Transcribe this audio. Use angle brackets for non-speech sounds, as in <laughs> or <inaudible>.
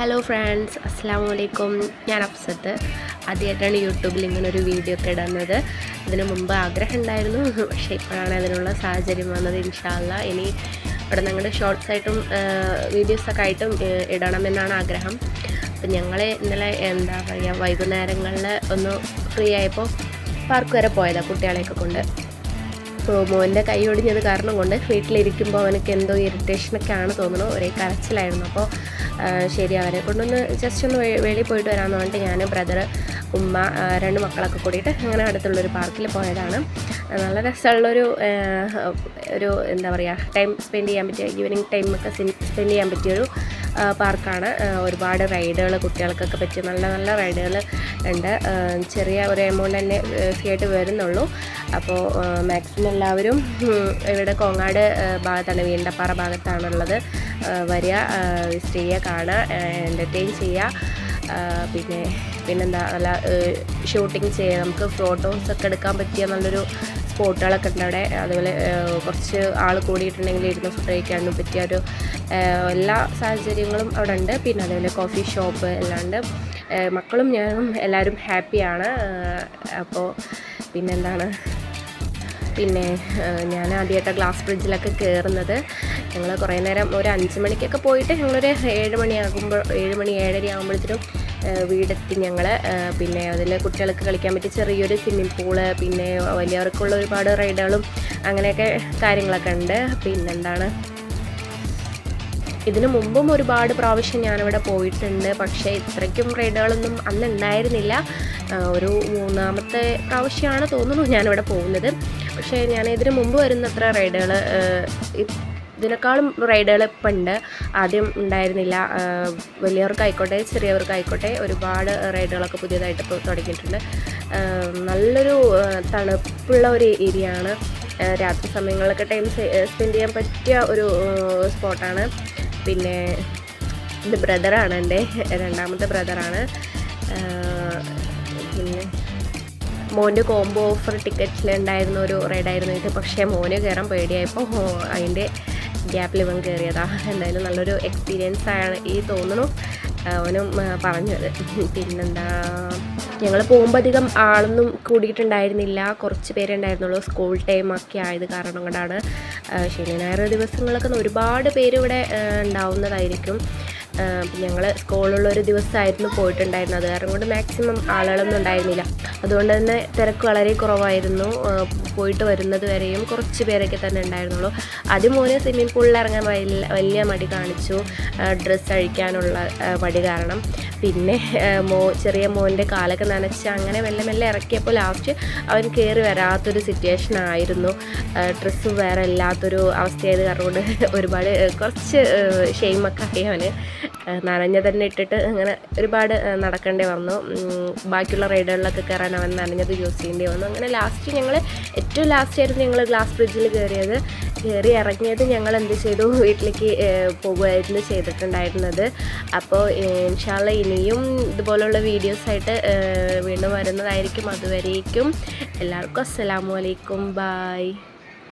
Hello friends അസ്സാം വലൈക്കും ഞാൻ അഫ്സത്ത്. ആദ്യമായിട്ടാണ് യൂട്യൂബിൽ ഇങ്ങനെ ഒരു വീഡിയോ ഒക്കെ ഇടുന്നത്. ഇതിനു മുമ്പ് ആഗ്രഹം ഉണ്ടായിരുന്നു. <laughs> പക്ഷേ ഇപ്പോഴാണ് അതിനുള്ള സാഹചര്യം വന്നത്. ഇൻഷാല്ല ഇനി ഇവിടെ ഞങ്ങളുടെ ഷോർട്സ് ആയിട്ടും വീഡിയോസൊക്കെ ആയിട്ടും ഇടണമെന്നാണ് ആഗ്രഹം. അപ്പം ഞങ്ങൾ ഇന്നലെ എന്താ പറയുക വൈകുന്നേരങ്ങളിൽ ഒന്ന് ഫ്രീ ആയപ്പോൾ പാർക്ക് വരെ പോയതാണ് കുട്ടികളെയൊക്കെ കൊണ്ട്. മോന്റെ കൈ ഒടിഞ്ഞത് കാരണം കൊണ്ട് വീട്ടിലിരിക്കുമ്പോൾ അവനക്ക് എന്തോ ഇറിറ്റേഷനൊക്കെ ആണ് തോന്നുന്നു. ഒരേ കരച്ചിലായിരുന്നു. അപ്പോൾ ശരി അവരെ കൊണ്ടൊന്ന് ജസ്റ്റ് ഒന്ന് വെളിയിൽ പോയിട്ട് വരാമെന്ന് പറഞ്ഞിട്ട് ഞാൻ ബ്രദർ ഉമ്മ രണ്ട് മക്കളൊക്കെ കൂടിയിട്ട് അങ്ങനെ അടുത്തുള്ളൊരു പാർക്കിൽ പോയതാണ്. നല്ല രസമുള്ളൊരു ഒരു എന്താ പറയുക ടൈം സ്പെൻഡ് ചെയ്യാൻ പറ്റിയ ഈവനിങ് ടൈമൊക്കെ സ്പെൻഡ് ചെയ്യാൻ പറ്റിയൊരു പാർക്കാണ് ഒരുപാട് റൈഡുകൾ കുട്ടികൾക്കൊക്കെ പറ്റിയ നല്ല നല്ല റൈഡുകൾ ഉണ്ട്. ചെറിയ ഒരു എമൗണ്ട് തന്നെ ഫീ ആയിട്ട് വരുന്നുള്ളൂ. അപ്പോൾ മാക്സിമം എല്ലാവരും ഇവിടെ കോങ്ങാട് ഭാഗത്താണ് വീണ്ടപ്പാറ ഭാഗത്താണുള്ളത്. വരിക വിസിറ്റ് ചെയ്യുക കാണുക എന്റർടൈൻ ചെയ്യുക. പിന്നെ പിന്നെന്താ നല്ല ഷൂട്ടിങ് ചെയ്യുക. നമുക്ക് ഫോട്ടോസൊക്കെ എടുക്കാൻ പറ്റിയ നല്ലൊരു സ്പോട്ടുകളൊക്കെ ഉണ്ട് അവിടെ. അതുപോലെ കുറച്ച് ആൾ കൂടിയിട്ടുണ്ടെങ്കിൽ ഇരുന്ന് ഫുഡ് കഴിക്കാനും പറ്റിയ ഒരു എല്ലാ സാഹചര്യങ്ങളും അവിടെ ഉണ്ട്. പിന്നെ അതേപോലെ കോഫി ഷോപ്പ് എല്ലാം മക്കളും ഞാനും എല്ലാവരും ഹാപ്പിയാണ്. അപ്പോൾ പിന്നെന്താണ്? പിന്നെ ഞാൻ ആദ്യമായിട്ട് ഗ്ലാസ് ബ്രിഡ്ജിലൊക്കെ കയറുന്നത് ഞങ്ങൾ കുറേ നേരം ഒരു അഞ്ച് മണിക്കൊക്കെ പോയിട്ട് ഞങ്ങളൊരു ഏഴ് മണിയാകുമ്പോൾ ഏഴ് മണി ഏഴര ആകുമ്പോഴത്തേനും വീടെത്തി ഞങ്ങൾ പിന്നെ അതിൽ കുട്ടികൾക്ക് കളിക്കാൻ പറ്റിയ ചെറിയൊരു സ്വിമ്മിംഗ് പൂൾ പിന്നെ വലിയവർക്കുള്ള ഒരുപാട് റൈഡുകളും അങ്ങനെയൊക്കെ കാര്യങ്ങളൊക്കെ ഉണ്ട്. പിന്നെന്താണ്? ഇതിനു മുമ്പും ഒരുപാട് പ്രാവശ്യം ഞാനിവിടെ പോയിട്ടുണ്ട്. പക്ഷേ ഇത്രയ്ക്കും റൈഡുകളൊന്നും അന്ന് ഉണ്ടായിരുന്നില്ല. ഒരു മൂന്നാമത്തെ പ്രാവശ്യമാണ് തോന്നുന്നു ഞാനിവിടെ പോകുന്നത്. പക്ഷേ ഞാൻ ഇതിനു മുമ്പ് വരുന്നത്ര റൈഡുകൾ ഇതിനേക്കാളും റൈഡുകൾ ഇപ്പം ഉണ്ട്. ആദ്യം ഉണ്ടായിരുന്നില്ല. വലിയവർക്കായിക്കോട്ടെ ചെറിയവർക്കായിക്കോട്ടെ ഒരുപാട് റൈഡുകളൊക്കെ പുതിയതായിട്ട് ഇപ്പോൾ തുടങ്ങിയിട്ടുണ്ട്. നല്ലൊരു തണുപ്പുള്ള ഒരു ഏരിയ ആണ് രാത്രി സമയങ്ങളിലൊക്കെ ടൈം സ്പെൻഡ് ചെയ്യാൻ പറ്റിയ ഒരു സ്പോട്ടാണ്. പിന്നെ ഇത് ബ്രദറാണ് എന്റെ രണ്ടാമത്തെ ബ്രദറാണ്. പിന്നെ മോന്റെ കോംബോ ഓഫർ ടിക്കറ്റിലുണ്ടായിരുന്ന ഒരു റൈഡായിരുന്നു ഇത്. പക്ഷേ മോന് കയറാൻ പേടിയായപ്പോൾ അതിന്റെ ഗ്യാപ്പിൽ ഇവൻ കയറിയതാ എന്തായാലും നല്ലൊരു എക്സ്പീരിയൻസ് ആണ് ഈ തോന്നുന്നു അവനും പറഞ്ഞത്. പിന്നെന്താ ഞങ്ങൾ പോകുമ്പോൾ അധികം ആളൊന്നും കൂടിയിട്ടുണ്ടായിരുന്നില്ല. കുറച്ച് പേരെ ഉണ്ടായിരുന്നുള്ളൂ. സ്കൂൾ ടൈം ഒക്കെ ആയത് കാരണം കൊണ്ടാണ്. ശനി ഞായർ ദിവസങ്ങളൊക്കെ ഒരുപാട് പേര് ഇവിടെ ഉണ്ടാവുന്നതായിരിക്കും. ഞങ്ങൾ സ്കൂളുള്ള ഒരു ദിവസമായിരുന്നു പോയിട്ടുണ്ടായിരുന്നത്. കാരണം കൊണ്ട് മാക്സിമം ആളുകളൊന്നും ഉണ്ടായിരുന്നില്ല. അതുകൊണ്ട് തന്നെ തിരക്ക് വളരെ കുറവായിരുന്നു. പോയിട്ട് വരുന്നത് വരെയും കുറച്ച് പേരൊക്കെ തന്നെ ഉണ്ടായിരുന്നുള്ളൂ. ആദ്യം മോനെ സ്വിമ്മിംഗ് പൂളിൽ ഇറങ്ങാൻ വലിയ മടി കാണിച്ചു. ഡ്രസ്സ് അഴിക്കാനുള്ള മടി കാരണം. പിന്നെ മോ ചെറിയ മോന്റെ കാലൊക്കെ നനച്ച് അങ്ങനെ മെല്ലെ മെല്ലെ ഇറക്കിയപ്പോൾ ലാസ്റ്റ് അവൻ കയറി വരാത്തൊരു സിറ്റുവേഷൻ ആയിരുന്നു. ഡ്രസ്സ് വേറെ ഇല്ലാത്തൊരു അവസ്ഥയായത് കാരണം കൊണ്ട് ഒരുപാട് കുറച്ച് ഷെയിമൊക്കെ ആയി അവന്. നനഞ്ഞ തന്നെ ഇട്ടിട്ട് അങ്ങനെ ഒരുപാട് നടക്കേണ്ടി വന്നു. ബാക്കിയുള്ള റൈഡുകളിലൊക്കെ കയറാൻ അവൻ നനഞ്ഞത് യൂസ് ചെയ്യേണ്ടി വന്നു. അങ്ങനെ ലാസ്റ്റ് ഞങ്ങൾ ഏറ്റവും ലാസ്റ്റ് ആയിരുന്നു ഞങ്ങൾ ഗ്ലാസ് ബ്രിഡ്ജിൽ കയറിയത് കയറി ഇറങ്ങിയത് ഞങ്ങൾ എന്ത് ചെയ്തു? വീട്ടിലേക്ക് പോകുമായിരുന്നു ചെയ്തിട്ടുണ്ടായിരുന്നത്. അപ്പോൾ ഇൻഷാല്ല ഇനിയും ഇതുപോലുള്ള വീഡിയോസായിട്ട് വീണ്ടും വരുന്നതായിരിക്കും. അതുവരേക്കും എല്ലാവർക്കും അസ്സലാമു അലൈക്കും. ബായ്